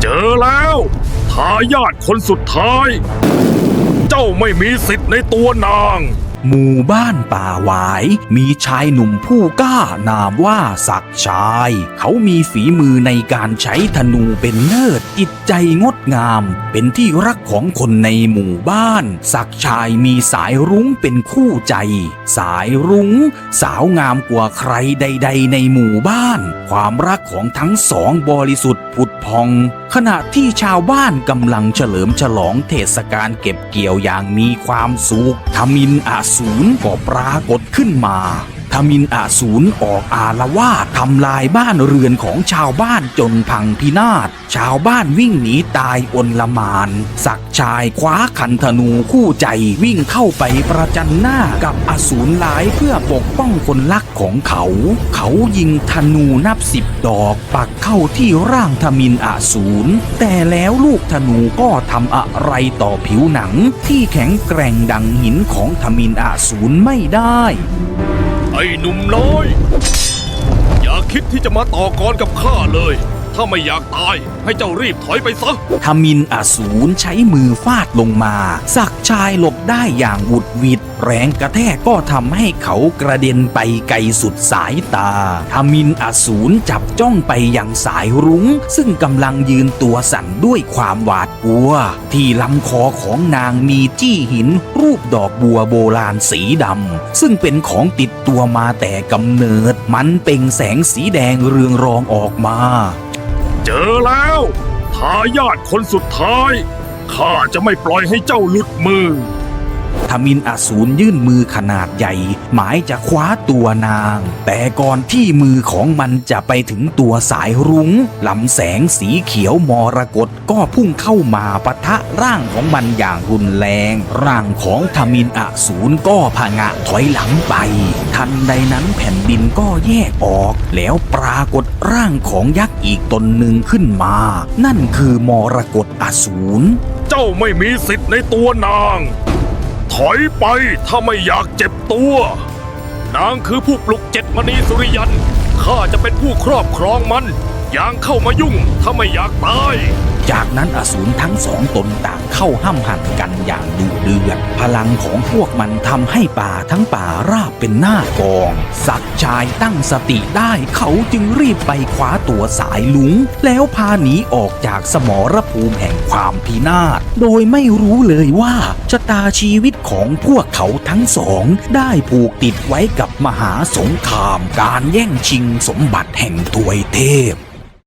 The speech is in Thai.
เจอแล้วทายาทคนสุดท้าย เจ้าไม่มีสิทธิ์ในตัวนาง หมู่บ้านป่าหวาย มีชายหนุ่มผู้กล้านามว่าศักชาย เขามีฝีมือในการใช้ธนูเป็นเลิศจิตใจงดงาม เป็นที่รักของคนในหมู่บ้าน ศักชายมีสายรุ้งเป็นคู่ใจ สายรุ้ง สาวงามกว่าใครใด ๆ ในหมู่บ้าน ความรักของทั้งสองบริสุทธิ์ผุดพอง ขณะที่ชาวบ้านกำลังเฉลิมฉลองเทศกาลเก็บเกี่ยวอย่างมีความสุขทมินอาศูนย์ก็ปรากฏขึ้นมา ทมินอาสูรออกอาละวาดทำลายบ้านเรือนของชาวบ้านจนพังพินาศ ชาวบ้านวิ่งหนีตายอนละมานศักชายคว้าขันธนูคู่ใจวิ่งเข้าไปประจันหน้ากับอสูรหลายเพื่อปกป้องคนรักของเขา เขายิงธนูนับสิบดอกปักเข้าที่ร่างทมินอาสูรแต่แล้วลูกธนูก็ทำอะไรต่อผิวหนังที่แข็งแกร่งดังหินของทมินอาสูรไม่ได้ ไอ้หนุ่มน้อย อย่าคิดที่จะมาต่อกรกับข้าเลย ถ้าไม่อยากตาย ให้เจ้ารีบถอยไปซะทมินอสูรใช้มือฟาดลงมาศักชายหลบได้อย่างหวุดหวิด แรงกระแทกก็ทำให้เขากระเด็นไปไกลสุดสายตาทมินอสูรจับจ้องไปยังสายรุง้ง ซึ่งกำลังยืนตัวสั่นด้วยความหวาดกลัว ที่ลำคอของนางมีจี้หินรูปดอกบัวโบราณสีดำซึ่งเป็นของติดตัวมาแต่กำเนิด มันเปล่งแสงสีแดงเรืองรองออกมา เจอแล้วทายาทคนสุดท้าย ข้าจะไม่ปล่อยให้เจ้าหลุดมือ ทมินอสูรยื่นมือขนาดใหญ่ หมายจะคว้าตัวนาง แต่ก่อนที่มือของมันจะไปถึงตัวสายรุง้งลำแสงสีเขียวมรกตก็พุ่งเข้ามาปะทะร่างของมันอย่างรุนแรง ร่างของทมินอสูรก็ผงะถอยหลังไป ทันใดนั้นแผ่นดินก็แยกออก แล้วปรากฏร่างของยักษ์อีกตนหนึ่งขึ้นมา นั่นคือมรกตอสูร เจ้าไม่มีสิทธิ์ในตัวนาง ถอยไปถ้าไม่อยากเจ็บตัว นางคือผู้ปลุกเจ็ดมณีสุริยันข้าจะเป็นผู้ครอบครองมันอย่างเข้ามายุ่งถ้าไม่อยากตาย จากนั้นอสูรทั้งสองตนต่างเข้าห้ำหั่นกันอย่างดุเดือด พลังของพวกมันทำให้ป่าทั้งป่าราบเป็นหน้ากอง สักชายตั้งสติได้เขาจึงรีบไปคว้าตัวสายลุง แล้วพาหนีออกจากสมรภูมิแห่งความพินาศ โดยไม่รู้เลยว่าชะตาชีวิตของพวกเขาทั้งสอง ได้ผูกติดไว้กับมหาสงคราม การแย่งชิงสมบัติแห่งถวยเทพ